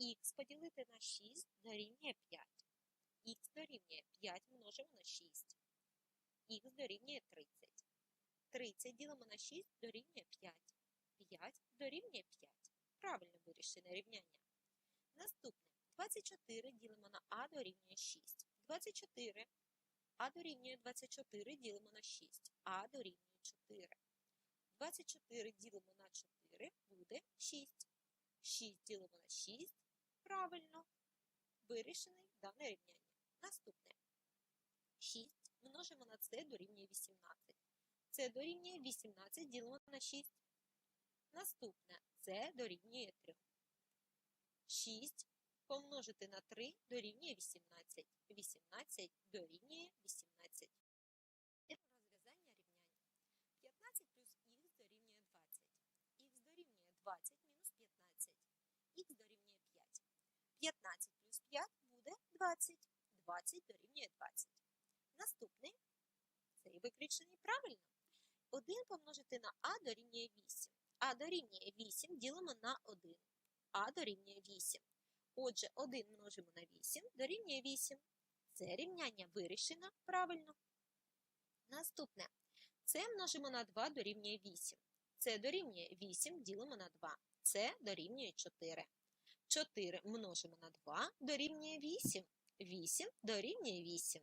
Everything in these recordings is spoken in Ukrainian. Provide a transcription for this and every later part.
х поділити на 6 дорівнює 5. х дорівнює 5 множимо на 6. х дорівнює 30. 30 ділимо на 6 дорівнює 5. 5 дорівнює 5. Правильно вирішене рівняння. Наступне. 24 ділимо на а дорівнює 6. 24. А дорівнює 24 ділимо на 6. А дорівнює 4. 24 ділимо на 4 буде 6. 6 ділимо на 6. Правильно. Вирішене дане рівняння. Наступне. 6 множимо на це дорівнює 18. Це дорівнює 18 ділимо на 6. Наступне. Це дорівнює 3. 6 помножити на 3 дорівнює 18. 18 дорівнює 18. Це Розв'язання рівняння. 15 плюс х дорівнює 20. х дорівнює 20 мінус 15. х дорівнює 5. 15 плюс 5 буде 20. 20 дорівнює 20. Наступний. Цей виключений правильно. 1 помножити на а дорівнює 8. а дорівнює 8 ділимо на 1. а дорівнює 8. Отже, 1 множимо на 8 дорівнює 8. Це рівняння вирішено правильно. Наступне. Це множимо на 2 дорівнює 8. Це дорівнює 8 ділимо на 2. Це дорівнює 4. 4 множимо на 2 дорівнює 8. 8 дорівнює 8.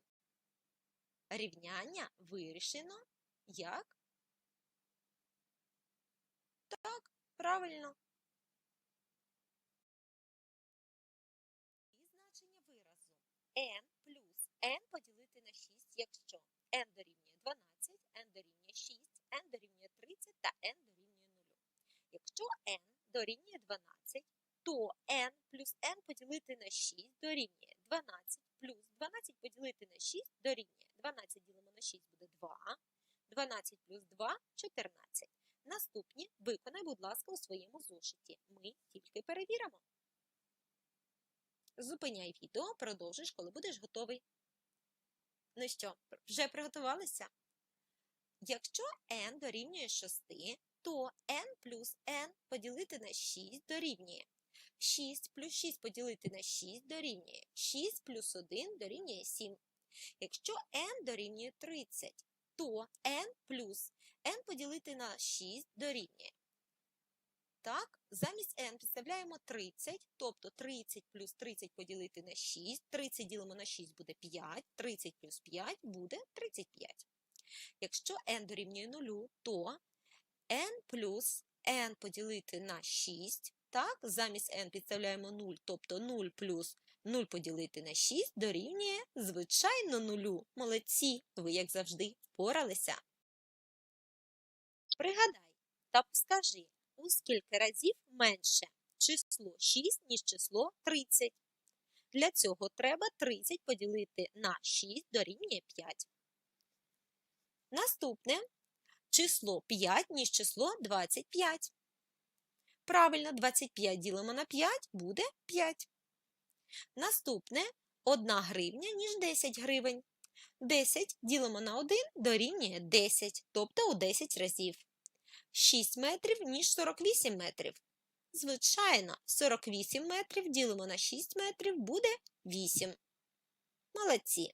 Рівняння вирішено як? Так, правильно. І значення виразу n плюс n поділити на 6, якщо n дорівнює 12, n дорівнює 6, n дорівнює 30 та n дорівнює 0. Якщо n дорівнює 12, то n плюс n поділити на 6 дорівнює 12 плюс 12 поділити на 6 дорівнює 12 ділимо на 6 буде 2, 12 плюс 2 – 14. Наступні виконай, будь ласка, у своєму зошиті. Ми тільки перевіримо. Зупиняй відео, продовжиш, коли будеш готовий. Ну що, вже приготувалися? Якщо n дорівнює 6, то n плюс n поділити на 6 дорівнює. 6 плюс 6 поділити на 6 дорівнює. 6 плюс 1 дорівнює 7. Якщо n дорівнює 30, то n плюс n поділити на 6 дорівнює. Так, замість n підставляємо 30, тобто 30 плюс 30 поділити на 6, 30 ділимо на 6 буде 5, 30 плюс 5 буде 35. Якщо n дорівнює 0, то n плюс n поділити на 6, так, замість n підставляємо 0, тобто 0 плюс 0 поділити на 6 дорівнює, звичайно, 0. Молодці, ви, як завжди, впоралися. Пригадай та скажи, у скільки разів менше число 6, ніж число 30. Для цього треба 30 поділити на 6 дорівнює 5. Наступне число 5, ніж число 25. Правильно, 25 ділимо на 5 буде 5. Наступне 1 гривня, ніж 10 гривень. 10 ділимо на 1 дорівнює 10, тобто у 10 разів. 6 метрів, ніж 48 метрів. Звичайно, 48 метрів ділимо на 6 метрів буде 8. Молодці.